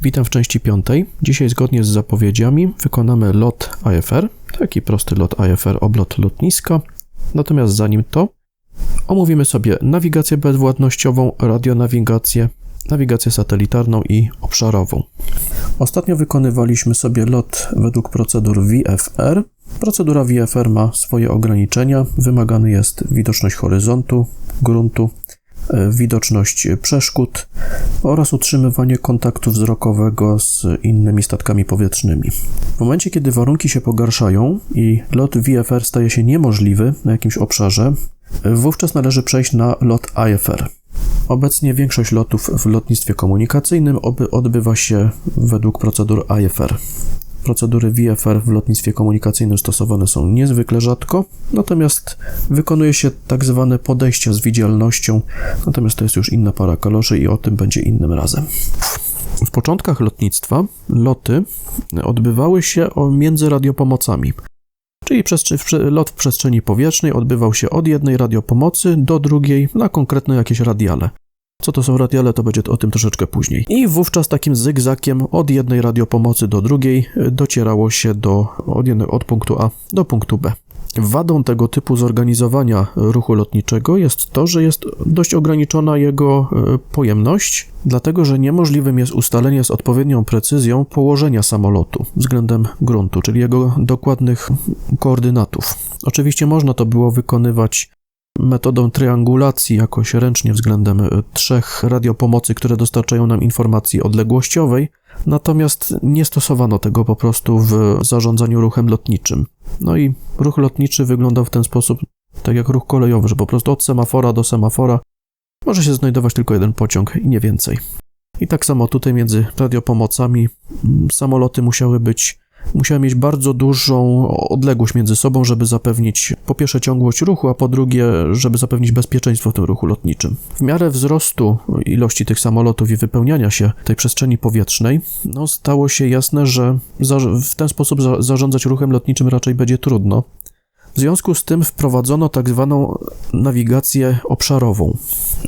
Witam w części piątej. Dzisiaj zgodnie z zapowiedziami wykonamy lot AFR, taki prosty lot AFR, oblot lotniska. Natomiast zanim to, omówimy sobie nawigację bezwładnościową, radionawigację, nawigację satelitarną i obszarową. Ostatnio wykonywaliśmy sobie lot według procedur VFR. Procedura VFR ma swoje ograniczenia. Wymagany jest widoczność horyzontu, gruntu, widoczność przeszkód oraz utrzymywanie kontaktu wzrokowego z innymi statkami powietrznymi. W momencie, kiedy warunki się pogarszają i lot VFR staje się niemożliwy na jakimś obszarze, wówczas należy przejść na lot IFR. Obecnie większość lotów w lotnictwie komunikacyjnym odbywa się według procedur IFR. Procedury VFR w lotnictwie komunikacyjnym stosowane są niezwykle rzadko, natomiast wykonuje się tak zwane podejścia z widzialnością, natomiast to jest już inna para kaloszy i o tym będzie innym razem. W początkach lotnictwa loty odbywały się między radiopomocami, czyli lot w przestrzeni powietrznej odbywał się od jednej radiopomocy do drugiej na konkretne jakieś radiale. Co to są radiale, to będzie o tym troszeczkę później. I wówczas takim zygzakiem od jednej radiopomocy do drugiej docierało się do, od, od punktu A do punktu B. Wadą tego typu zorganizowania ruchu lotniczego jest to, że jest dość ograniczona jego e, pojemność, dlatego że niemożliwym jest ustalenie z odpowiednią precyzją położenia samolotu względem gruntu, czyli jego dokładnych koordynatów. Oczywiście można to było wykonywać metodą triangulacji jakoś ręcznie względem e, trzech radiopomocy, które dostarczają nam informacji odległościowej, natomiast nie stosowano tego po prostu w zarządzaniu ruchem lotniczym. No i ruch lotniczy wyglądał w ten sposób, tak jak ruch kolejowy, że po prostu od semafora do semafora może się znajdować tylko jeden pociąg i nie więcej. I tak samo tutaj między radiopomocami samoloty musiały być musiałem mieć bardzo dużą odległość między sobą, żeby zapewnić po pierwsze ciągłość ruchu, a po drugie, żeby zapewnić bezpieczeństwo w tym ruchu lotniczym. W miarę wzrostu ilości tych samolotów i wypełniania się tej przestrzeni powietrznej, no, stało się jasne, że w ten sposób zarządzać ruchem lotniczym raczej będzie trudno. W związku z tym wprowadzono tak zwaną nawigację obszarową.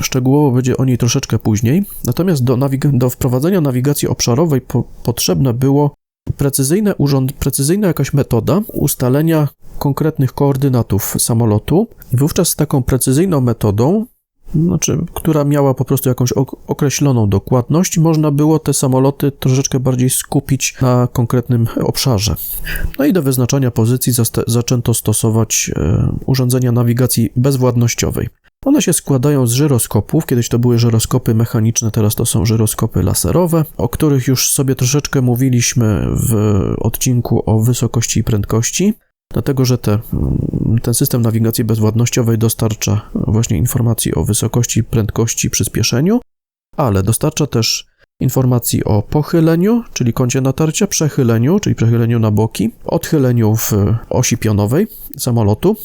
Szczegółowo będzie o niej troszeczkę później. Natomiast do, do wprowadzenia nawigacji obszarowej po potrzebne było precyzyjne urząd, precyzyjna jakaś metoda ustalenia konkretnych koordynatów samolotu. I wówczas z taką precyzyjną metodą, znaczy, która miała po prostu jakąś określoną dokładność, można było te samoloty troszeczkę bardziej skupić na konkretnym obszarze. No i do wyznaczania pozycji zaczęto stosować e, urządzenia nawigacji bezwładnościowej. One się składają z żyroskopów. Kiedyś to były żyroskopy mechaniczne, teraz to są żyroskopy laserowe, o których już sobie troszeczkę mówiliśmy w odcinku o wysokości i prędkości. Dlatego, że te, ten system nawigacji bezwładnościowej dostarcza właśnie informacji o wysokości, prędkości, przyspieszeniu, ale dostarcza też informacji o pochyleniu, czyli kącie natarcia, przechyleniu, czyli przechyleniu na boki, odchyleniu w osi pionowej samolotu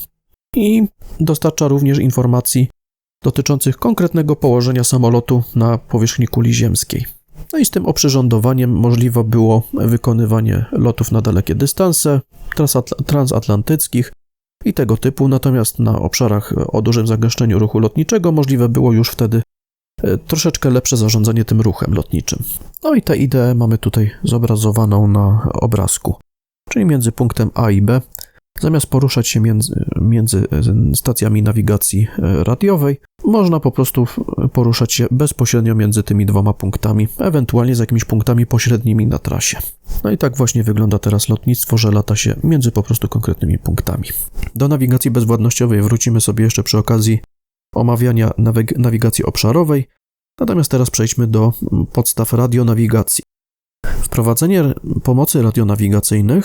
i dostarcza również informacji dotyczących konkretnego położenia samolotu na powierzchni kuli ziemskiej. No i z tym oprzyrządowaniem możliwe było wykonywanie lotów na dalekie dystanse, transatlantyckich i tego typu, natomiast na obszarach o dużym zagęszczeniu ruchu lotniczego możliwe było już wtedy e, troszeczkę lepsze zarządzanie tym ruchem lotniczym. No i tę ideę mamy tutaj zobrazowaną na obrazku, czyli między punktem A i B Zamiast poruszać się między, między stacjami nawigacji e, radiowej, można po prostu poruszać się bezpośrednio między tymi dwoma punktami, ewentualnie z jakimiś punktami pośrednimi na trasie. No i tak właśnie wygląda teraz lotnictwo, że lata się między po prostu konkretnymi punktami. Do nawigacji bezwładnościowej wrócimy sobie jeszcze przy okazji omawiania nawigacji obszarowej, natomiast teraz przejdźmy do podstaw radionawigacji. Wprowadzenie pomocy radionawigacyjnych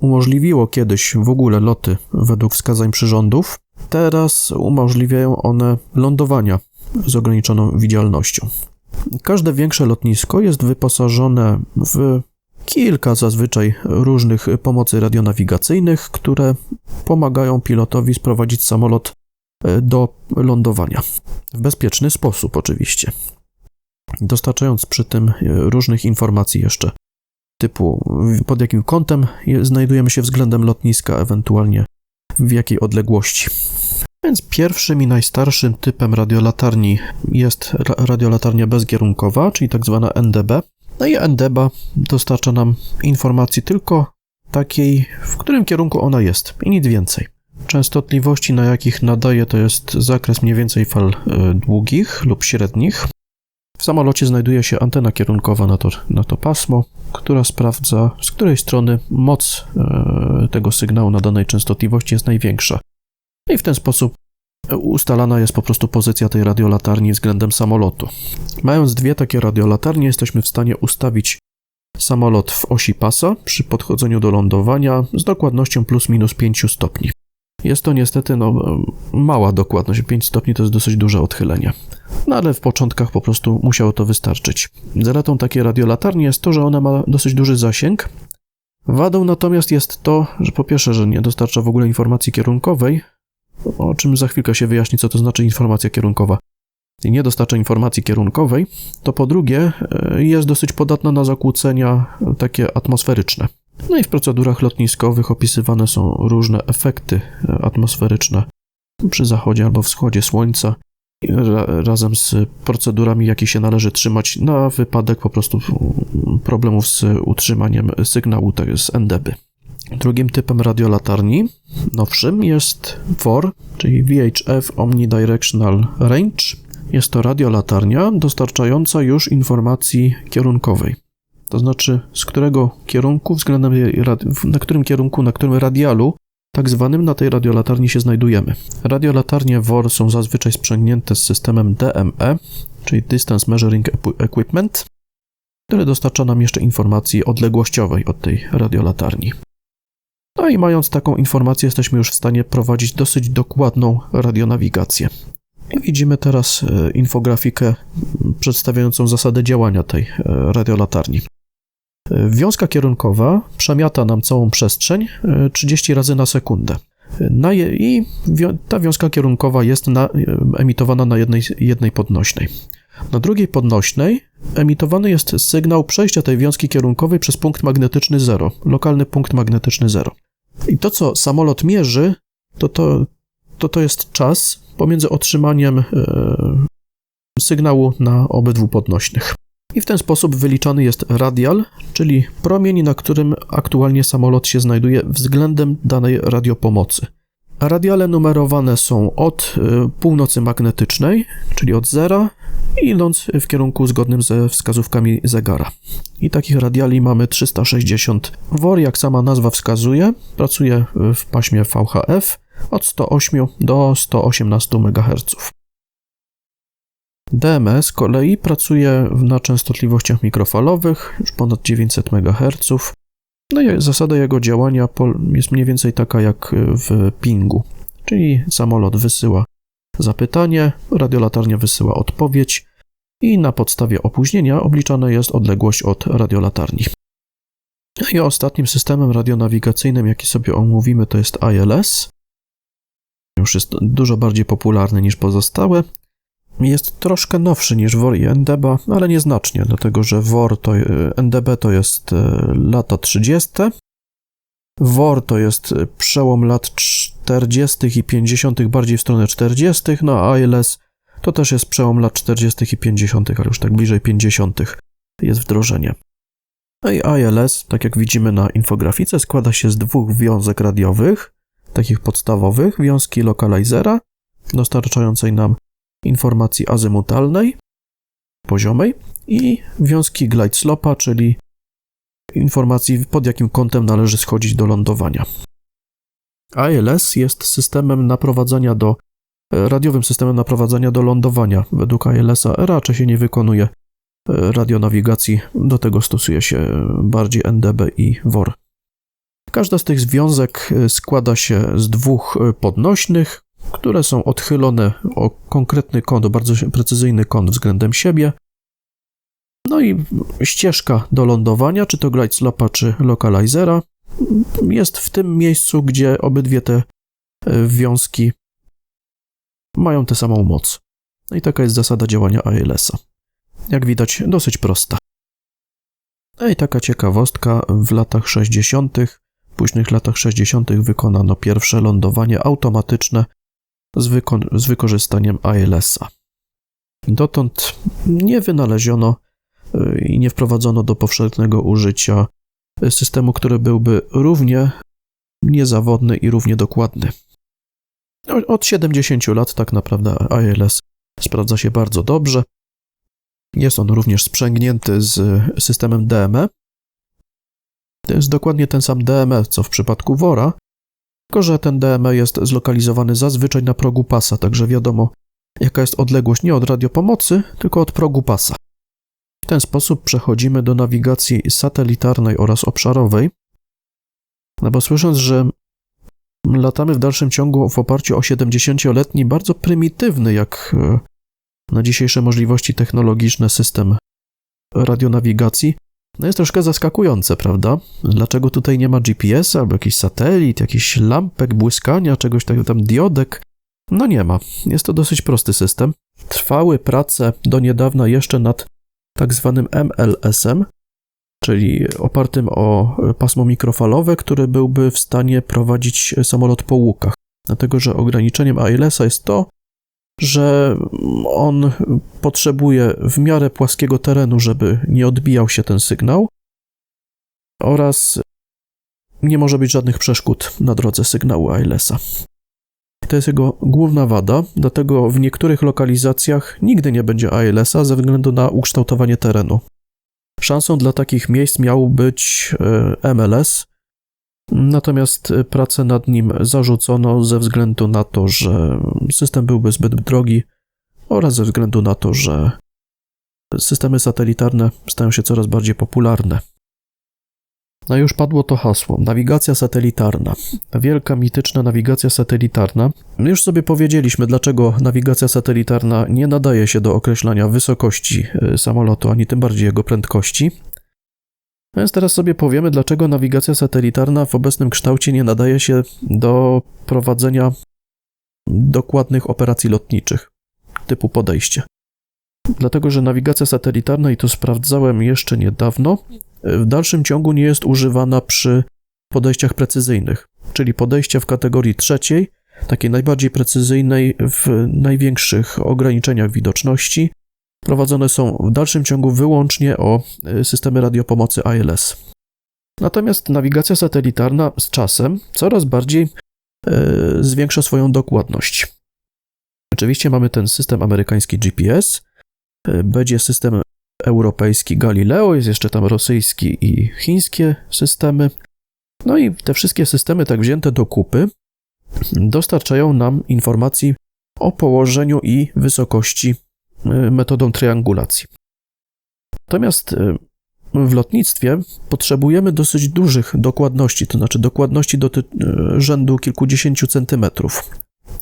umożliwiło kiedyś w ogóle loty według wskazań przyrządów, teraz umożliwiają one lądowania z ograniczoną widzialnością. Każde większe lotnisko jest wyposażone w kilka zazwyczaj różnych pomocy radionawigacyjnych, które pomagają pilotowi sprowadzić samolot e, do lądowania. W bezpieczny sposób, oczywiście. Dostarczając przy tym różnych informacji jeszcze typu pod jakim kątem znajdujemy się względem lotniska, ewentualnie w jakiej odległości. Więc pierwszym i najstarszym typem radiolatarni jest radiolatarnia bezkierunkowa, czyli tak zwana NDB. No i NDBA dostarcza nam informacji tylko takiej, w którym kierunku ona jest i nic więcej. Częstotliwości, na jakich nadaje, to jest zakres mniej więcej fal e, długich lub średnich. W samolocie znajduje się antena kierunkowa na to, na to pasmo, która sprawdza, z której strony moc e, tego sygnału na danej częstotliwości jest największa. I w ten sposób ustalana jest po prostu pozycja tej radiolatarni względem samolotu. Mając dwie takie radiolatarnie, jesteśmy w stanie ustawić samolot w osi pasa przy podchodzeniu do lądowania z dokładnością plus minus 5 stopni. Jest to niestety no, mała dokładność, 5 stopni to jest dosyć duże odchylenie. No ale w początkach po prostu musiało to wystarczyć. Zaletą takiej radiolatarni jest to, że ona ma dosyć duży zasięg. Wadą natomiast jest to, że po pierwsze, że nie dostarcza w ogóle informacji kierunkowej, o czym za chwilkę się wyjaśni, co to znaczy informacja kierunkowa. I nie dostarcza informacji kierunkowej, to po drugie e, jest dosyć podatna na zakłócenia takie atmosferyczne. No i w procedurach lotniskowych opisywane są różne efekty e, atmosferyczne przy zachodzie albo wschodzie słońca, razem z procedurami, jakie się należy trzymać na wypadek po prostu problemów z utrzymaniem sygnału z NDB. Drugim typem radiolatarni, nowszym, jest VOR, czyli VHF Omnidirectional Range. Jest to radiolatarnia dostarczająca już informacji kierunkowej. To znaczy, z którego kierunku, względem na którym kierunku, na którym radialu, tak zwanym na tej radiolatarni się znajdujemy. Radiolatarnie WOR są zazwyczaj sprzęgnięte z systemem DME, czyli Distance Measuring Equipment, który dostarcza nam jeszcze informacji odległościowej od tej radiolatarni. No i mając taką informację, jesteśmy już w stanie prowadzić dosyć dokładną radionawigację. I widzimy teraz e, infografikę przedstawiającą zasadę działania tej e, radiolatarni. E, wiązka kierunkowa przemiata nam całą przestrzeń 30 razy na sekundę. Je, I ta wiązka kierunkowa jest na, emitowana na jednej, jednej podnośnej. Na drugiej podnośnej emitowany jest sygnał przejścia tej wiązki kierunkowej przez punkt magnetyczny 0, lokalny punkt magnetyczny 0. I to, co samolot mierzy, to to, to, to jest czas pomiędzy otrzymaniem e, sygnału na obydwu podnośnych. I w ten sposób wyliczany jest radial, czyli promień, na którym aktualnie samolot się znajduje względem danej radiopomocy. Radiale numerowane są od e, północy magnetycznej, czyli od zera, idąc w kierunku zgodnym ze wskazówkami zegara. I takich radiali mamy 360. WOR, jak sama nazwa wskazuje, pracuje w paśmie VHF od 108 do 118 MHz. DMS z kolei pracuje na częstotliwościach mikrofalowych, już ponad 900 MHz. No i zasada jego działania jest mniej więcej taka jak w pingu, czyli samolot wysyła zapytanie, radiolatarnia wysyła odpowiedź i na podstawie opóźnienia obliczana jest odległość od radiolatarni. I ostatnim systemem radionawigacyjnym, jaki sobie omówimy, to jest ILS. Już jest dużo bardziej popularny niż pozostałe. Jest troszkę nowszy niż WOR i NDB, ale nieznacznie, dlatego że WOR to, NDB to jest e, lata 30. WOR to jest przełom lat 40. i 50., bardziej w stronę 40., no a ILS to też jest przełom lat 40. i 50., ale już tak bliżej 50. jest wdrożenie. No i ILS, tak jak widzimy na infografice, składa się z dwóch wiązek radiowych, takich podstawowych, wiązki lokalizera, dostarczającej nam informacji azymutalnej, poziomej i wiązki glide slopa, czyli informacji pod jakim kątem należy schodzić do lądowania. ILS jest systemem naprowadzania do radiowym systemem naprowadzania do lądowania. Według ILS-a raczej się nie wykonuje radionawigacji, do tego stosuje się bardziej NDB i WOR. Każda z tych związek składa się z dwóch podnośnych, które są odchylone o konkretny kąt, o bardzo precyzyjny kąt względem siebie. No i ścieżka do lądowania, czy to glide slopa, czy localizera, jest w tym miejscu, gdzie obydwie te wiązki mają tę samą moc. No i taka jest zasada działania ALS-a. Jak widać, dosyć prosta. No i taka ciekawostka, w latach 60., późnych latach 60. wykonano pierwsze lądowanie automatyczne z, z wykorzystaniem ALS-a. Dotąd nie wynaleziono i nie wprowadzono do powszechnego użycia systemu, który byłby równie niezawodny i równie dokładny. Od 70 lat tak naprawdę ILS sprawdza się bardzo dobrze. Jest on również sprzęgnięty z systemem DME. To jest dokładnie ten sam DME, co w przypadku Wora, tylko że ten DME jest zlokalizowany zazwyczaj na progu pasa, także wiadomo, jaka jest odległość nie od radiopomocy, tylko od progu pasa. W ten sposób przechodzimy do nawigacji satelitarnej oraz obszarowej. No bo słysząc, że latamy w dalszym ciągu w oparciu o 70-letni, bardzo prymitywny, jak e, na dzisiejsze możliwości technologiczne, system radionawigacji, no jest troszkę zaskakujące, prawda? Dlaczego tutaj nie ma GPS albo jakiś satelit, jakiś lampek, błyskania, czegoś takiego tam, diodek? No nie ma. Jest to dosyć prosty system. Trwały prace do niedawna jeszcze nad tak zwanym MLS-em, czyli opartym o pasmo mikrofalowe, które byłby w stanie prowadzić samolot po łukach. Dlatego, że ograniczeniem ALS-a jest to, że on potrzebuje w miarę płaskiego terenu, żeby nie odbijał się ten sygnał oraz nie może być żadnych przeszkód na drodze sygnału ALS-a. To jest jego główna wada, dlatego w niektórych lokalizacjach nigdy nie będzie ALS-a ze względu na ukształtowanie terenu. Szansą dla takich miejsc miał być e, MLS, natomiast pracę nad nim zarzucono ze względu na to, że system byłby zbyt drogi oraz ze względu na to, że systemy satelitarne stają się coraz bardziej popularne. No już padło to hasło. Nawigacja satelitarna. Ta wielka, mityczna nawigacja satelitarna. Już sobie powiedzieliśmy, dlaczego nawigacja satelitarna nie nadaje się do określania wysokości e, samolotu, ani tym bardziej jego prędkości. No więc teraz sobie powiemy, dlaczego nawigacja satelitarna w obecnym kształcie nie nadaje się do prowadzenia dokładnych operacji lotniczych typu podejście. Dlatego, że nawigacja satelitarna, i to sprawdzałem jeszcze niedawno, w dalszym ciągu nie jest używana przy podejściach precyzyjnych, czyli podejścia w kategorii trzeciej, takiej najbardziej precyzyjnej, w największych ograniczeniach widoczności, prowadzone są w dalszym ciągu wyłącznie o e, systemy radiopomocy ILS. Natomiast nawigacja satelitarna z czasem coraz bardziej e, zwiększa swoją dokładność. Oczywiście mamy ten system amerykański GPS, e, będzie system europejski Galileo, jest jeszcze tam rosyjski i chińskie systemy. No i te wszystkie systemy, tak wzięte do kupy, dostarczają nam informacji o położeniu i wysokości metodą triangulacji. Natomiast y, w lotnictwie potrzebujemy dosyć dużych dokładności, to znaczy dokładności do y, rzędu kilkudziesięciu centymetrów.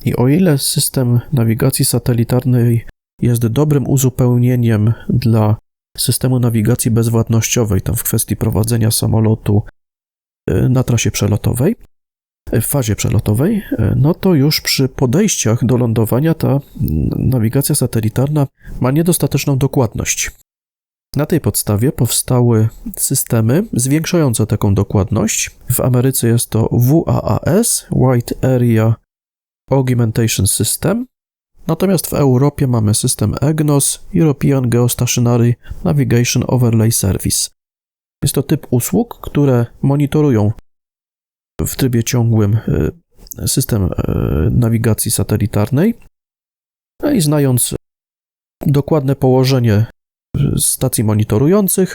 I o ile system nawigacji satelitarnej jest dobrym uzupełnieniem dla systemu nawigacji bezwładnościowej, tam w kwestii prowadzenia samolotu na trasie przelotowej, w fazie przelotowej, e, no to już przy podejściach do lądowania ta nawigacja satelitarna ma niedostateczną dokładność. Na tej podstawie powstały systemy zwiększające taką dokładność. W Ameryce jest to WAAS, Wide Area Augmentation System, Natomiast w Europie mamy system EGNOS, European Geostationary Navigation Overlay Service. Jest to typ usług, które monitorują w trybie ciągłym e, system e, nawigacji satelitarnej no i znając dokładne położenie stacji monitorujących,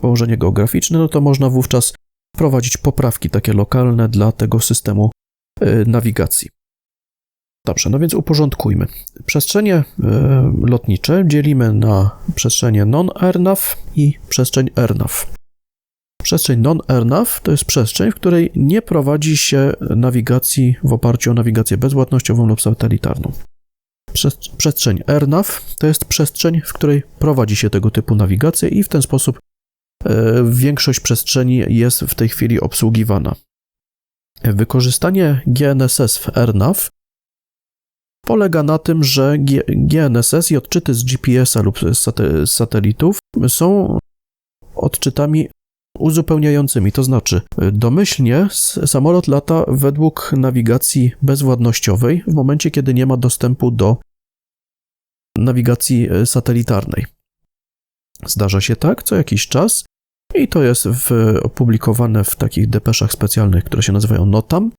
położenie geograficzne, no to można wówczas wprowadzić poprawki takie lokalne dla tego systemu e, nawigacji. Dobrze, no więc uporządkujmy. Przestrzenie e, lotnicze dzielimy na przestrzenie non-AirNav i przestrzeń AirNav. Przestrzeń non-AirNav to jest przestrzeń, w której nie prowadzi się nawigacji w oparciu o nawigację bezwładnościową lub satelitarną. Przestrzeń AirNav to jest przestrzeń, w której prowadzi się tego typu nawigację i w ten sposób e, większość przestrzeni jest w tej chwili obsługiwana. Wykorzystanie GNSS w AirNav polega na tym, że GNSS i odczyty z GPS-a lub z satelitów są odczytami uzupełniającymi, to znaczy domyślnie samolot lata według nawigacji bezwładnościowej w momencie, kiedy nie ma dostępu do nawigacji e, satelitarnej. Zdarza się tak co jakiś czas i to jest w, opublikowane w takich depeszach specjalnych, które się nazywają NOTAM,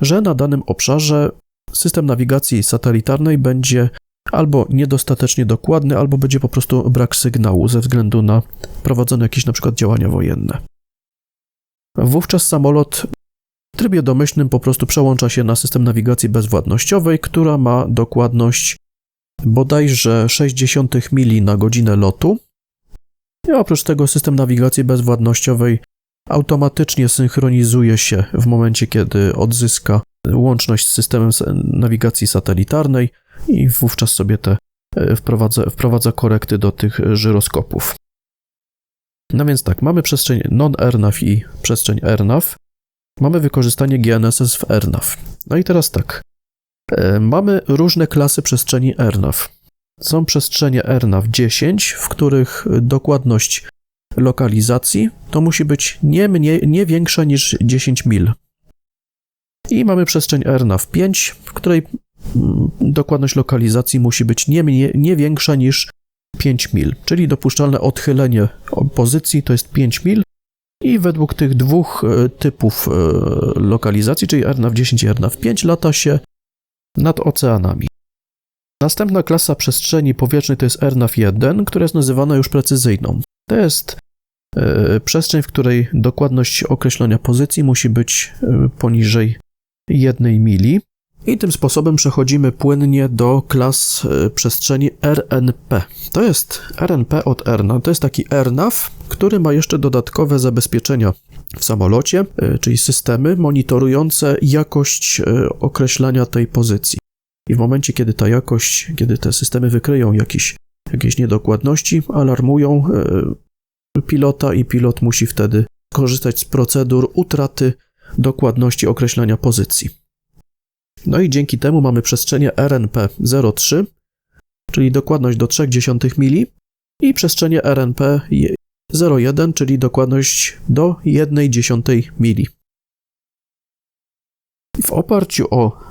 że na danym obszarze system nawigacji satelitarnej będzie albo niedostatecznie dokładny, albo będzie po prostu brak sygnału ze względu na prowadzone jakieś na przykład działania wojenne. Wówczas samolot w trybie domyślnym po prostu przełącza się na system nawigacji bezwładnościowej, która ma dokładność bodajże 0,6 mili na godzinę lotu. I oprócz tego system nawigacji bezwładnościowej automatycznie synchronizuje się w momencie, kiedy odzyska łączność z systemem nawigacji satelitarnej i wówczas sobie te e, wprowadza, wprowadza korekty do tych żyroskopów. No więc tak, mamy przestrzeń non-RNAV i przestrzeń RNAV. Mamy wykorzystanie GNSS w RNAV. No i teraz tak, e, mamy różne klasy przestrzeni RNAV. Są przestrzenie RNAV 10, w których dokładność lokalizacji to musi być nie, mniej, nie większa niż 10 mil. I mamy przestrzeń RNAV 5, w której dokładność lokalizacji musi być nie, nie, większa niż 5 mil, czyli dopuszczalne odchylenie pozycji to jest 5 mil i według tych dwóch e, typów e, lokalizacji, czyli RNAV 10 i RNAV 5 lata się nad oceanami. Następna klasa przestrzeni powietrznej to jest RNAV 1, która jest nazywana już precyzyjną. To jest e, przestrzeń, w której dokładność określenia pozycji musi być poniżej jednej mili. I tym sposobem przechodzimy płynnie do klas e, przestrzeni RNP. To jest RNP od RNA, to jest taki RNAV, który ma jeszcze dodatkowe zabezpieczenia w samolocie, e, czyli systemy monitorujące jakość e, określania tej pozycji. I w momencie, kiedy ta jakość, kiedy te systemy wykryją jakieś, jakieś niedokładności, alarmują pilota i pilot musi wtedy korzystać z procedur utraty dokładności określania pozycji. No i dzięki temu mamy przestrzenie RNP03, czyli dokładność do 0,3 mili i przestrzenie RNP01, czyli dokładność do 1,1 mili. W oparciu o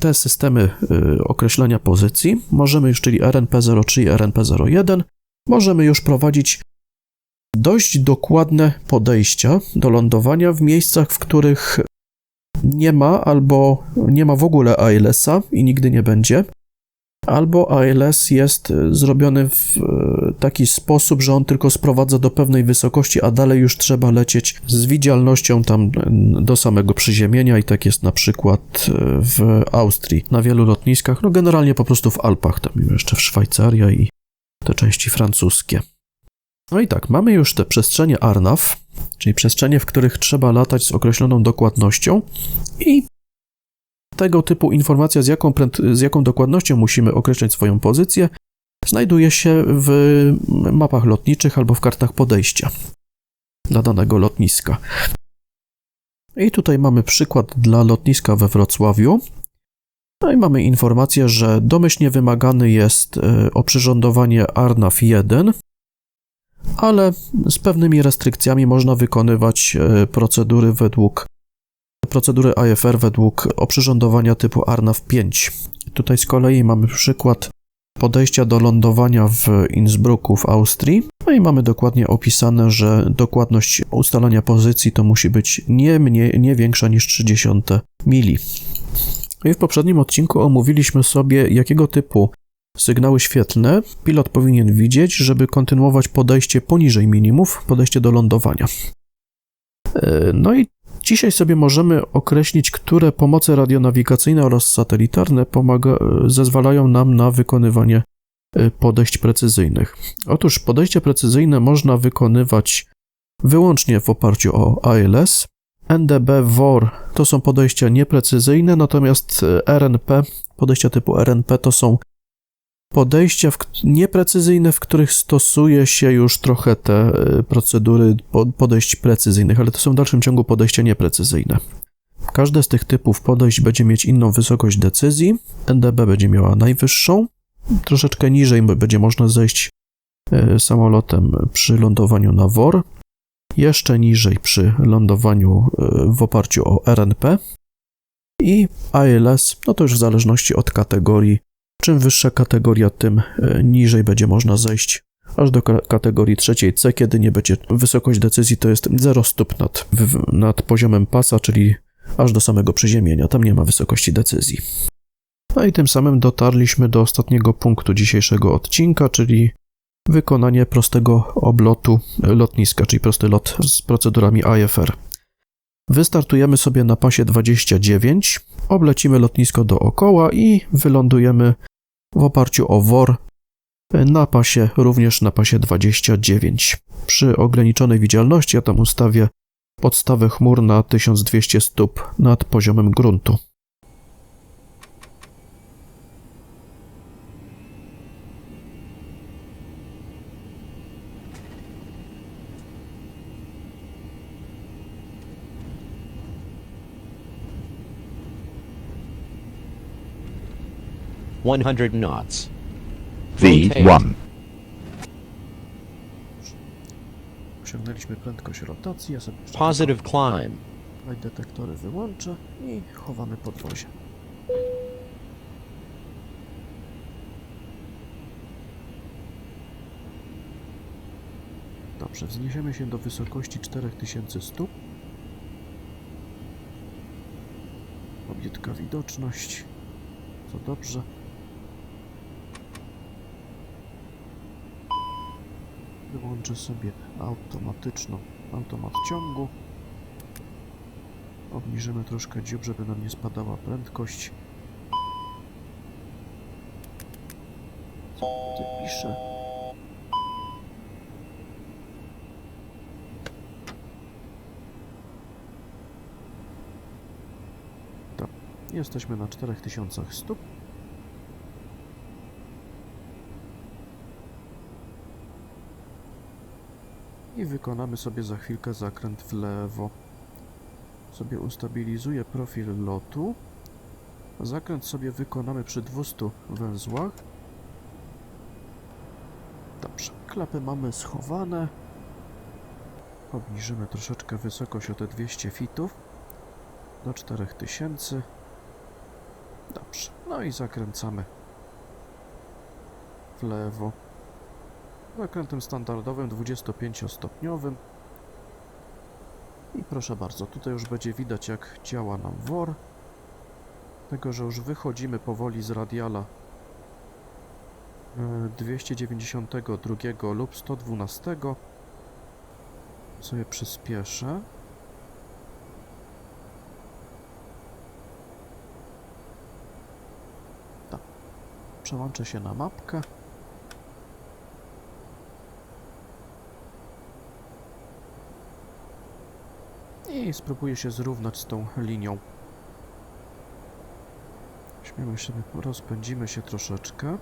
te systemy y, określania pozycji możemy już, czyli RNP03 i RNP01, możemy już prowadzić dość dokładne podejścia do lądowania w miejscach, w których nie ma albo nie ma w ogóle ALS-a i nigdy nie będzie, albo ALS jest zrobiony w e, taki sposób, że on tylko sprowadza do pewnej wysokości, a dalej już trzeba lecieć z widzialnością tam do samego przyziemienia i tak jest na przykład e, w Austrii, na wielu lotniskach, no generalnie po prostu w Alpach, tam jeszcze w Szwajcarii i te części francuskie. No i tak, mamy już te przestrzenie Arnav, czyli przestrzenie, w których trzeba latać z określoną dokładnością i tego typu informacja, z jaką, z jaką dokładnością musimy określać swoją pozycję, znajduje się w mapach lotniczych albo w kartach podejścia dla danego lotniska. I tutaj mamy przykład dla lotniska we Wrocławiu. No i mamy informację, że domyślnie wymagany jest e, oprzyrządowanie Arnav 1 ale z pewnymi restrykcjami można wykonywać e, procedury według procedury IFR według oprzyrządowania typu ARNAV 5. Tutaj z kolei mamy przykład podejścia do lądowania w Innsbrucku w Austrii. No i mamy dokładnie opisane, że dokładność ustalania pozycji to musi być nie, mniej, nie większa niż 30 mili. I w poprzednim odcinku omówiliśmy sobie, jakiego typu Sygnały świetlne pilot powinien widzieć, żeby kontynuować podejście poniżej minimów, podejście do lądowania. E, no i dzisiaj sobie możemy określić, które pomoce radionawigacyjne oraz satelitarne pomaga, e, zezwalają nam na wykonywanie e, podejść precyzyjnych. Otóż podejście precyzyjne można wykonywać wyłącznie w oparciu o ALS. NDB, WOR to są podejścia nieprecyzyjne, natomiast RNP, podejścia typu RNP to są podejścia w, nieprecyzyjne, w których stosuje się już trochę te e, procedury podejść precyzyjnych, ale to są w dalszym ciągu podejścia nieprecyzyjne. Każde z tych typów podejść będzie mieć inną wysokość decyzji. NDB będzie miała najwyższą, troszeczkę niżej będzie można zejść e, samolotem przy lądowaniu na WOR, jeszcze niżej przy lądowaniu e, w oparciu o RNP i ALS, no to już w zależności od kategorii Czym wyższa kategoria, tym e, niżej będzie można zejść aż do ka- kategorii trzeciej C, kiedy nie będzie wysokość decyzji to jest 0 stóp nad, nad poziomem pasa, czyli aż do samego przyziemienia. Tam nie ma wysokości decyzji. No i tym samym dotarliśmy do ostatniego punktu dzisiejszego odcinka, czyli wykonanie prostego oblotu lotniska, czyli prosty lot z procedurami IFR. Wystartujemy sobie na pasie 29, oblecimy lotnisko dookoła i wylądujemy w oparciu o WOR na pasie, również na pasie 29. Przy ograniczonej widzialności ja tam ustawię podstawę chmur na 1200 stóp nad poziomem gruntu. One hundred knots. V1. Osiągnęliśmy prędkość rotacji, ja sobie Positive climb. Light detektory wyłączę i chowamy podwozie. Dobrze, wzniesiemy się do wysokości 4000 stóp. Obietka widoczność. Co dobrze. Wyłączę sobie automatyczną automat ciągu. Obniżymy troszkę dziób, żeby nam nie spadała prędkość. Co pisze? To. Jesteśmy na 4000 stóp. I wykonamy sobie za chwilkę zakręt w lewo sobie ustabilizuję profil lotu. Zakręt sobie wykonamy przy 200 węzłach. Dobrze, klapy mamy schowane. Obniżymy troszeczkę wysokość o te 200 fitów do 4000. Dobrze, no i zakręcamy w lewo. Zakrętem standardowym 25-stopniowym. I proszę bardzo, tutaj już będzie widać jak działa nam WOR. Tego, że już wychodzimy powoli z radiala e, 292 lub 112. Sobie przyspieszę. Tak. Przełączę się na mapkę. I spróbuję się zrównać z tą linią. Śmiemy się, rozpędzimy się troszeczkę.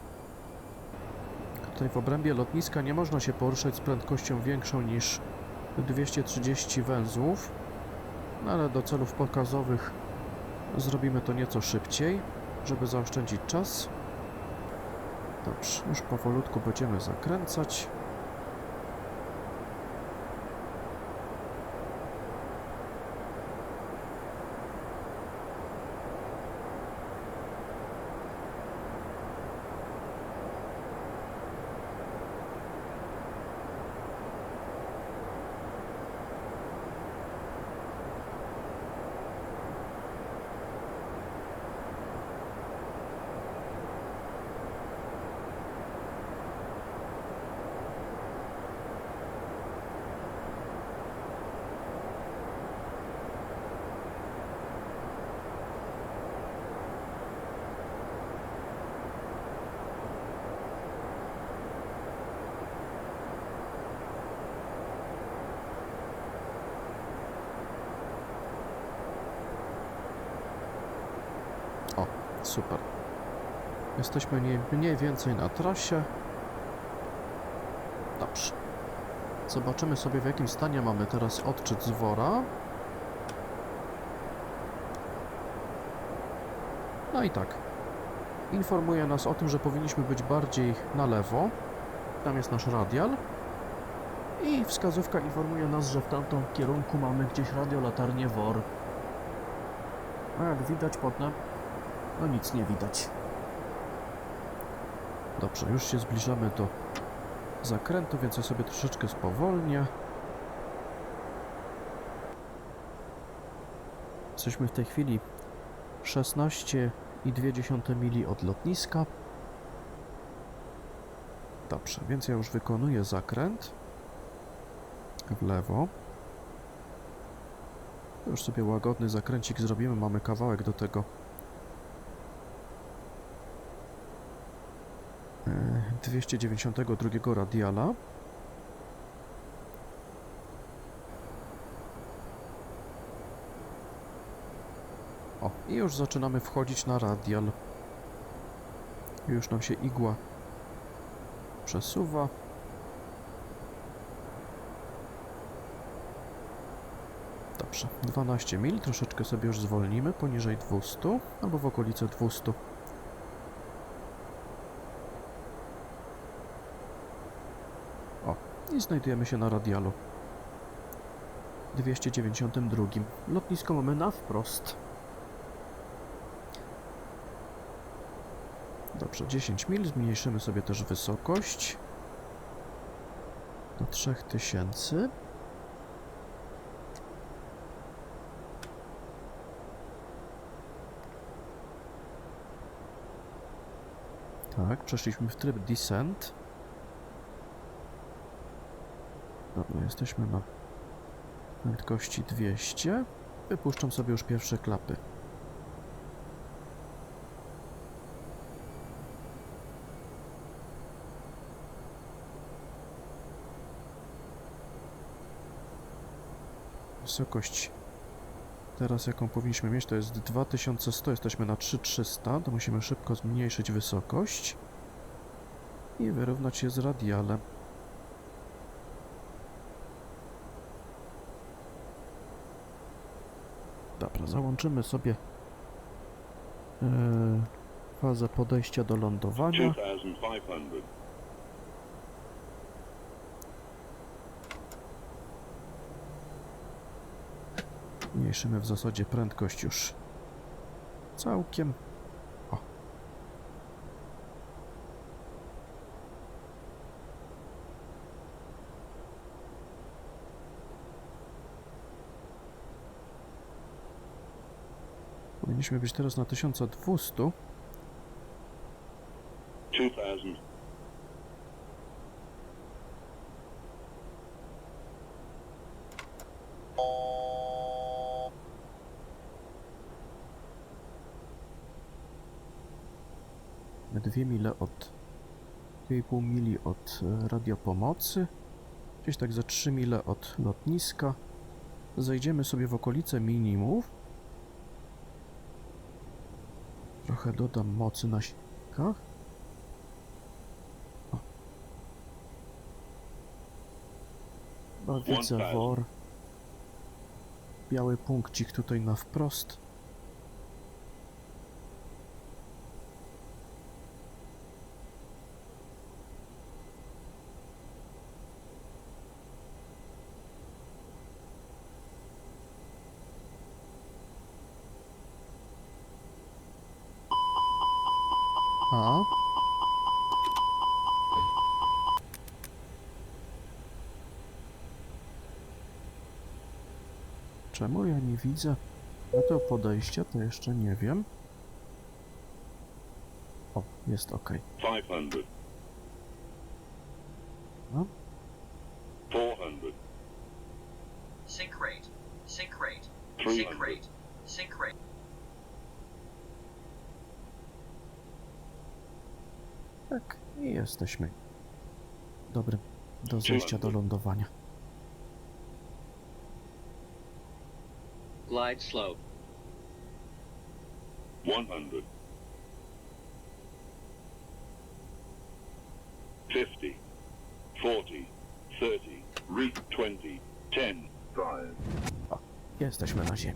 Tutaj w obrębie lotniska nie można się poruszać z prędkością większą niż 230 węzłów, no ale do celów pokazowych zrobimy to nieco szybciej, żeby zaoszczędzić czas. Dobrze, już powolutku będziemy zakręcać. Super. Jesteśmy mniej, więcej na trasie. Dobrze. Zobaczymy sobie w jakim stanie mamy teraz odczyt z wora. No i tak. Informuje nas o tym, że powinniśmy być bardziej na lewo. Tam jest nasz radial. I wskazówka informuje nas, że w tamtym kierunku mamy gdzieś radiolatarnię WOR. A jak widać potem, no nic nie widać. Dobrze, już się zbliżamy do zakrętu, więc ja sobie troszeczkę spowolnię. Jesteśmy w tej chwili 16,2 mili od lotniska. Dobrze, więc ja już wykonuję zakręt w lewo. Już sobie łagodny zakręcik zrobimy, mamy kawałek do tego. 292 radiala. O, i już zaczynamy wchodzić na radial. Już nam się igła przesuwa. Dobrze, 12 mil, troszeczkę sobie już zwolnimy, poniżej 200, albo w okolice 200. i znajdujemy się na radialu. 292. Lotnisko mamy na wprost. Dobrze, 10 mil, zmniejszymy sobie też wysokość do 3000. Tak, przeszliśmy w tryb descent. Jesteśmy na prędkości 200. Wypuszczam sobie już pierwsze klapy. Wysokość teraz jaką powinniśmy mieć to jest 2100, jesteśmy na 3300, to musimy szybko zmniejszyć wysokość i wyrównać się z radialem. Załączymy sobie e, fazę podejścia do lądowania. 2500. Zmniejszymy w zasadzie prędkość już całkiem. Powinniśmy być teraz na 1200. 2000. Dwie mile od 2,5 mili od e, radiopomocy, gdzieś tak za 3 mile od lotniska. Zejdziemy sobie w okolice minimów. Trochę dodam mocy na silnikach. O. Widzę wor. Biały punkcik tutaj na wprost. A? Czemu ja nie widzę? No to podejście to jeszcze nie wiem. O, jest ok. 500. No. 400. Sync rate. Sync rate. 300. Sync rate. Sync rate. Tak, i jesteśmy. Dobrym do zejścia do lądowania. Glide slope. 100. 50. 40. 30. Reach 20. 10. 5. Jesteśmy na ziemi.